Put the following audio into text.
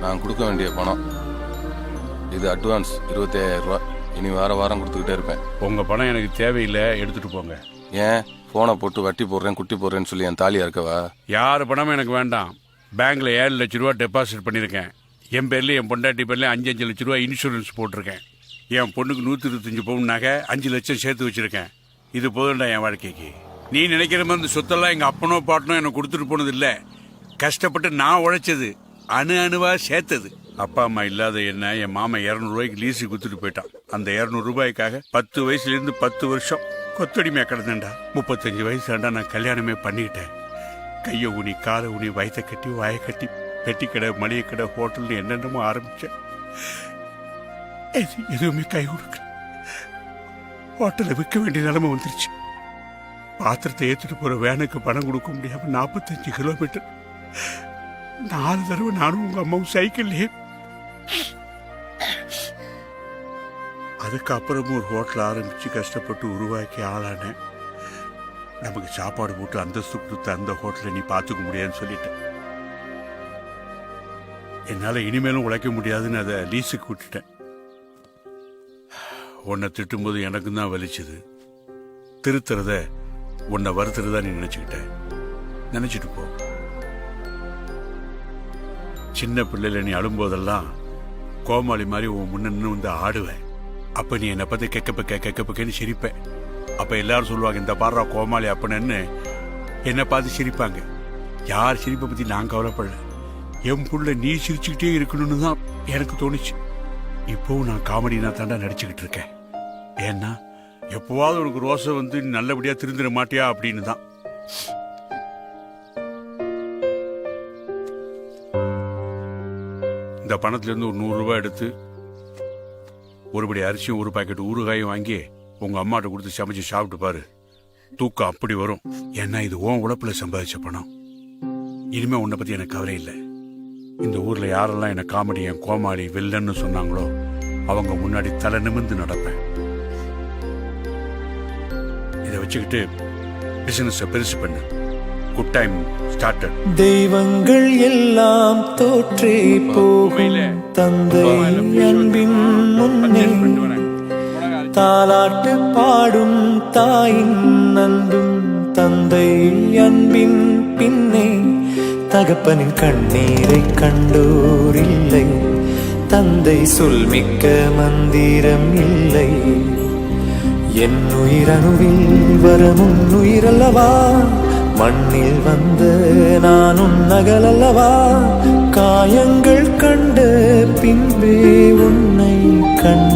நான் கொடுக்க வேண்டிய பணம். இது அட்வான்ஸ் இருபத்தையாயிரம் ரூபாய். இனி வார வாரம் கொடுத்துக்கிட்டே இருப்பேன். உங்க பணம் எனக்கு தேவையில்லை எடுத்துட்டு போங்க. ஏன்? ஃபோனை போட்டு வட்டி போடுறேன் குட்டி போடுறேன்னு சொல்லி என் தாலியா இருக்கவா? யார் பணமும் எனக்கு வேண்டாம். பேங்க்ல ஏழு லட்ச ரூபா டெபாசிட் பண்ணியிருக்கேன். என் பேர்ல என் பொண்டாட்டி பேர்ல அஞ்சு அஞ்சு லட்ச ரூபா இன்சூரன்ஸ் போட்டிருக்கேன். என் பொண்ணுக்கு நூற்றி இருபத்தஞ்சு பவுன் நகை அஞ்சு லட்சம் சேர்த்து வச்சிருக்கேன். இது போதும்டா என் வாழ்க்கைக்கு. நீ நினைக்கிற மாதிரி இந்த சொத்தெல்லாம் எங்க அப்பனோ பாட்டனோ எனக்கு கொடுத்துட்டு போனது இல்ல கஷ்டப்பட்டு நான் உழைச்சது. அணு அணுவா சேர்த்தது. அப்பா அம்மா இல்லாத என்ன? என் மாமா இரநூறுவாய்க்கு லீஸு கொடுத்துட்டு போயிட்டான். அந்த இரநூறு ரூபாய்க்காக பத்து வயசுல இருந்து பத்து வருஷம் கொத்தடிமையா கிடந்தேன்டா. முப்பத்தஞ்சு வயசாண்டா நான் கல்யாணமே பண்ணிக்கிட்டேன். கையை ஊனி காலை ஊனி வயத்தை கட்டி வாயை கட்டி பெட்டி கடை மளிகை கடை ஹோட்டல்னு என்னென்னமோ ஆரம்பிச்சேன். எதுவுமே கை கொடுக்கல. ஹோட்டலை விற்க வேண்டிய நிலைமை வந்துருச்சு. பாத்திரத்தை ஏற்றுட்டு போற வேனுக்கு பணம் கொடுக்க முடியாம நாற்பத்தஞ்சு கிலோமீட்டர் நாலு தடவை நானும் உங்க அம்மாவும் சைக்கிள்லயே அதுக்கப்புறமும் ஒரு ஹோட்டல் ஆரம்பிச்சு கஷ்டப்பட்டு உருவாக்கி ஆளானேன். நமக்கு சாப்பாடு போட்டு அந்தஸ்து கொடுத்த அந்த ஹோட்டலை நீ பார்த்துக்க முடியாதுன்னு சொல்லிட்டேன். என்னால் இனிமேலும் உழைக்க முடியாதுன்னு அதை லீஸுக்கு விட்டுட்டேன். உன்னை திட்டும்போது எனக்கும் தான் வலிச்சது. திருத்துறத உன்னை வருத்துறதா நீ நினச்சிக்கிட்ட. நினச்சிட்டு போ. சின்ன பிள்ளையில நீ அழும்போதெல்லாம் கோமாளி மாதிரி உன் முன்ன நின்று வந்து ஆடுவேன். அப்ப நீ என்னை பத்தி கெக்கப்ப கெக்கப்பக்கன்னு சிரிப்ப. அப்ப எல்லாரும் சொல்லுவாங்க இந்த பாடுறா கோமாளி அப்பனன்னு. என்னை பார்த்து சிரிப்பாங்க. யார் சிரிப்பை பத்தி நான் கவலைப்படல. என் புள்ள நீ சிரிச்சுக்கிட்டே இருக்கணும்னு தான் எனக்கு தோணுச்சு. இப்போவும் நான் காமெடினா தாண்டா நடிச்சுக்கிட்டு இருக்கேன். ஏன்னா எப்போவாவது உனக்கு ரோசை வந்து நல்லபடியாக நல்லபடியா திருந்திட மாட்டியா அப்படின்னு தான். இந்த பணத்திலேருந்து ஒரு நூறு எடுத்து ஒருபடி அரிசியும் ஒரு பாக்கெட் ஊறுகாயும் வாங்கி உங்கள் அம்மாட்ட கொடுத்து சமைச்சு சாப்பிட்டு பாரு. தூக்கம் அப்படி வரும். ஏன்னா இது ஓன் உழப்பில் சம்பாதிச்ச பணம். இனிமேல் உன்னை பற்றி எனக்கு கவலை இல்லை. இந்த ஊரில் யாரெல்லாம் என்ன காமெடி என் கோமாளி வில்லன்னு சொன்னாங்களோ அவங்க முன்னாடி தலை நிமிர்ந்து நடப்பேன். இதை வச்சுக்கிட்டு பிசினஸை பெருசு பண்ணு. குட் டைம் ஸ்டார்டட் தெய்வங்கள் எல்லாம் தோற்றே போகும். தந்தை அன்பின் முன்னே. தாலாட்டு பாடும் தாயின் அன்பும் தந்தை அன்பின் பின்னே. தகப்பனின் கண்ணீரை கண்டோர் இல்லை. தந்தை சொல்மிக்க மந்திரம் இல்லை. என் உயிரணுவில் வரும் உயிரல்லவா மண்ணில் வந்த நானும் நகலல்லவா? காயங்கள் கண்டு பின்பே உன்னை கண்டே